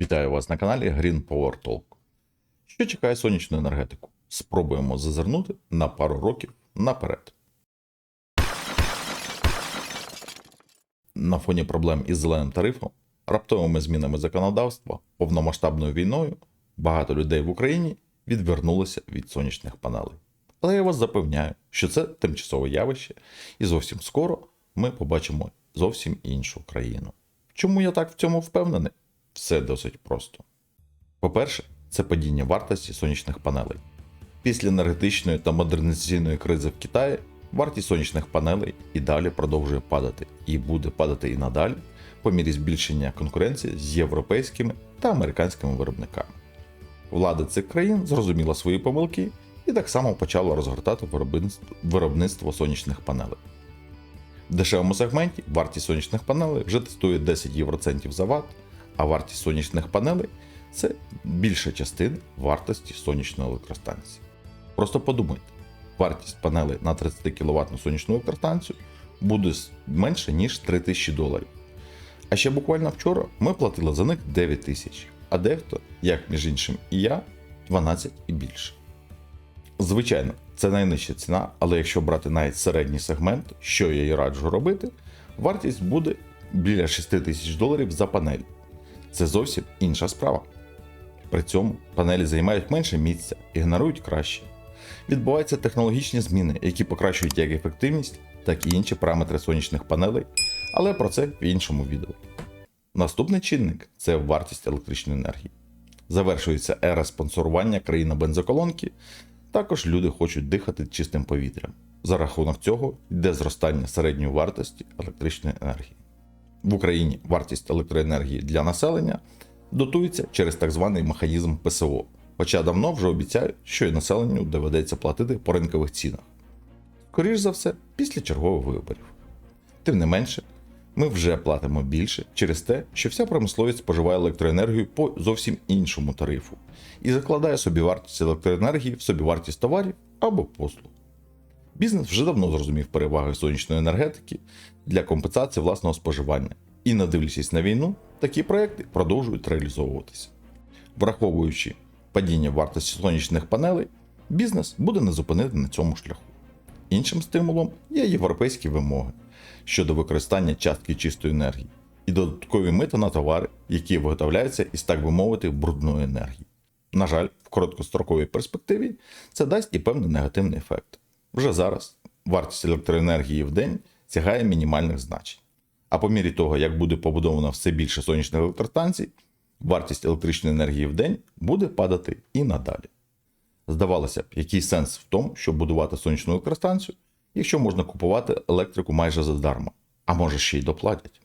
Вітаю вас на каналі Green Power Talk. Що чекає сонячну енергетику? Спробуємо зазирнути на пару років наперед. На фоні проблем із зеленим тарифом, раптовими змінами законодавства, повномасштабною війною, багато людей в Україні відвернулися від сонячних панелей. Але я вас запевняю, що це тимчасове явище, і зовсім скоро ми побачимо зовсім іншу країну. Чому я так в цьому впевнений? Все досить просто. По-перше, це падіння вартості сонячних панелей. Після енергетичної та модернізаційної кризи в Китаї вартість сонячних панелей і далі продовжує падати і буде падати і надалі по мірі збільшення конкуренції з європейськими та американськими виробниками. Влада цих країн зрозуміла свої помилки і так само почала розгортати виробництво- сонячних панелей. В дешевому сегменті вартість сонячних панелей вже тестує 10 євроцентів за ватт, а вартість сонячних панелей це більша частина вартості сонячної електростанції. Просто подумайте, вартість панелей на 30 кВт сонячну електростанцію буде менше, ніж 3000 доларів. А ще буквально вчора ми платили за них 9 тисяч, а дехто, як між іншим і я, 12 і більше. Звичайно, це найнижча ціна, але якщо брати навіть середній сегмент, що я і раджу робити, вартість буде біля 6 тисяч доларів за панель. Це зовсім інша справа. При цьому панелі займають менше місця і генерують краще. Відбуваються технологічні зміни, які покращують як ефективність, так і інші параметри сонячних панелей, але про це в іншому відео. Наступний чинник це вартість електричної енергії. Завершується ера спонсорування країни бензоколонки. Також люди хочуть дихати чистим повітрям. За рахунок цього йде зростання середньої вартості електричної енергії. В Україні вартість електроенергії для населення дотується через так званий механізм ПСО, хоча давно вже обіцяють, що і населенню доведеться платити по ринкових цінах. Скоріш за все, після чергових виборів. Тим не менше, ми вже платимо більше через те, що вся промисловість споживає електроенергію по зовсім іншому тарифу і закладає собівартість електроенергії в собівартість товарів або послуг. Бізнес вже давно зрозумів переваги сонячної енергетики для компенсації власного споживання, і, не дивлячись на війну, такі проекти продовжують реалізовуватися. Враховуючи падіння вартості сонячних панелей, бізнес буде не зупинити на цьому шляху. Іншим стимулом є європейські вимоги щодо використання частки чистої енергії і додаткові мита на товари, які виготовляються із, так би мовити, брудної енергії. На жаль, в короткостроковій перспективі це дасть і певний негативний ефект. Вже зараз вартість електроенергії в день сягає мінімальних значень. А по мірі того, як буде побудовано все більше сонячних електростанцій, вартість електричної енергії в день буде падати і надалі. Здавалося б, який сенс в тому, щоб будувати сонячну електростанцію, якщо можна купувати електрику майже задарма, а може ще й доплатять.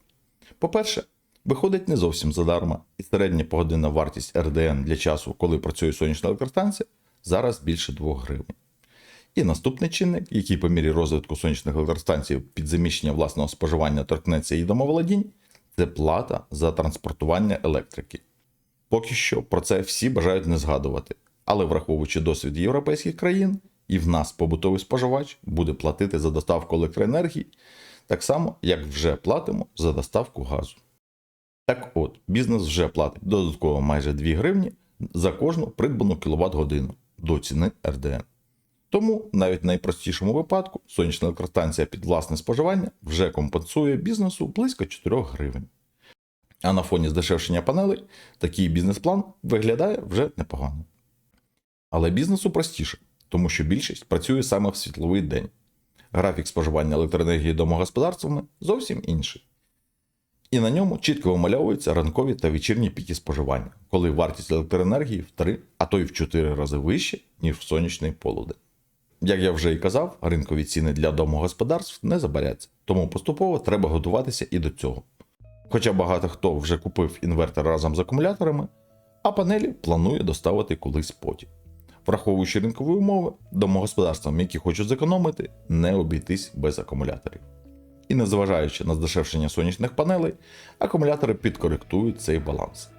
По-перше, виходить не зовсім задарма, і середня погодинна вартість РДН для часу, коли працює сонячна електростанція, зараз більше 2 гривень. І наступний чинник, який по мірі розвитку сонячних електростанцій під заміщення власного споживання торкнеться і домоволодінь, це плата за транспортування електрики. Поки що про це всі бажають не згадувати, але враховуючи досвід європейських країн, і в нас побутовий споживач буде платити за доставку електроенергії, так само, як вже платимо за доставку газу. Так от, бізнес вже платить додатково майже 2 гривні за кожну придбану кіловат годину до ціни РДН. Тому навіть в найпростішому випадку сонячна електростанція під власне споживання вже компенсує бізнесу близько 4 гривень. А на фоні здешевшення панелей такий бізнес-план виглядає вже непогано. Але бізнесу простіше, тому що більшість працює саме в світловий день. Графік споживання електроенергії домогосподарствами зовсім інший. І на ньому чітко вимальовуються ранкові та вечірні піки споживання, коли вартість електроенергії в 3, а то й в 4 рази вище, ніж в сонячний полудень. Як я вже і казав, ринкові ціни для домогосподарств не забаряться, тому поступово треба готуватися і до цього. Хоча багато хто вже купив інвертор разом з акумуляторами, а панелі планує доставити колись потім. Враховуючи ринкові умови, домогосподарствам, які хочуть зекономити, не обійтись без акумуляторів. І незважаючи на здешевшення сонячних панелей, акумулятори підкоректують цей баланс.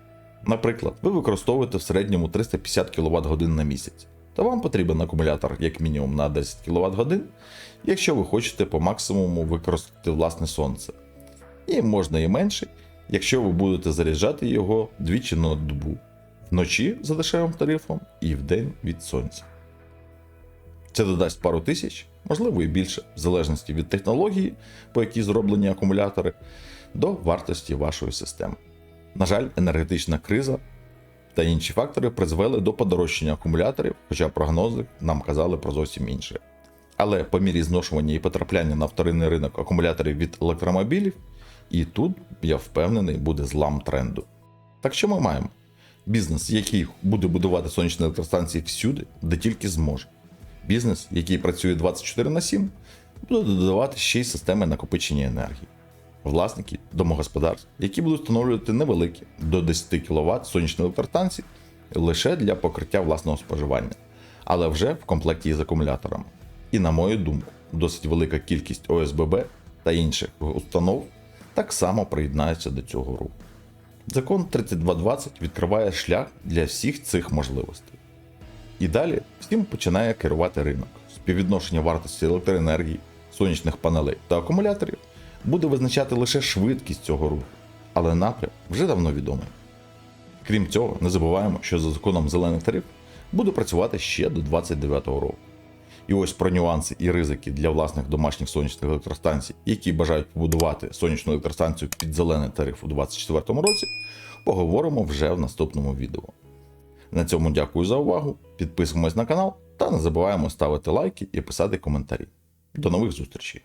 Наприклад, ви використовуєте в середньому 350 кВт годин на місяць, то вам потрібен акумулятор як мінімум на 10 кВт годин, якщо ви хочете по максимуму використати власне сонце. І можна і менше, якщо ви будете заряджати його двічі на добу, вночі за дешевим тарифом і вдень від сонця. Це додасть пару тисяч, можливо і більше, в залежності від технології, по якій зроблені акумулятори, до вартості вашої системи. На жаль, енергетична криза та інші фактори призвели до подорожчання акумуляторів, хоча прогнози нам казали про зовсім інше. Але по мірі зношування і потрапляння на вторинний ринок акумуляторів від електромобілів, і тут, я впевнений, буде злам тренду. Так що ми маємо? Бізнес, який буде будувати сонячні електростанції всюди, де тільки зможе. Бізнес, який працює 24 на 7, буде додавати ще й системи накопичення енергії. Власники домогосподарств, які будуть встановлювати невеликі до 10 кВт сонячні електростанції лише для покриття власного споживання, але вже в комплекті з акумуляторами. І, на мою думку, досить велика кількість ОСББ та інших установ так само приєднаються до цього руху. Закон 3220 відкриває шлях для всіх цих можливостей. І далі всім починає керувати ринок. Співвідношення вартості електроенергії, сонячних панелей та акумуляторів буде визначати лише швидкість цього руху, але напрям вже давно відомий. Крім цього, не забуваємо, що за законом зелених тариф буде працювати ще до 2029 року. І ось про нюанси і ризики для власних домашніх сонячних електростанцій, які бажають побудувати сонячну електростанцію під зелений тариф у 2024 році, поговоримо вже в наступному відео. На цьому дякую за увагу. Підписуємось на канал та не забуваємо ставити лайки і писати коментарі. До нових зустрічей!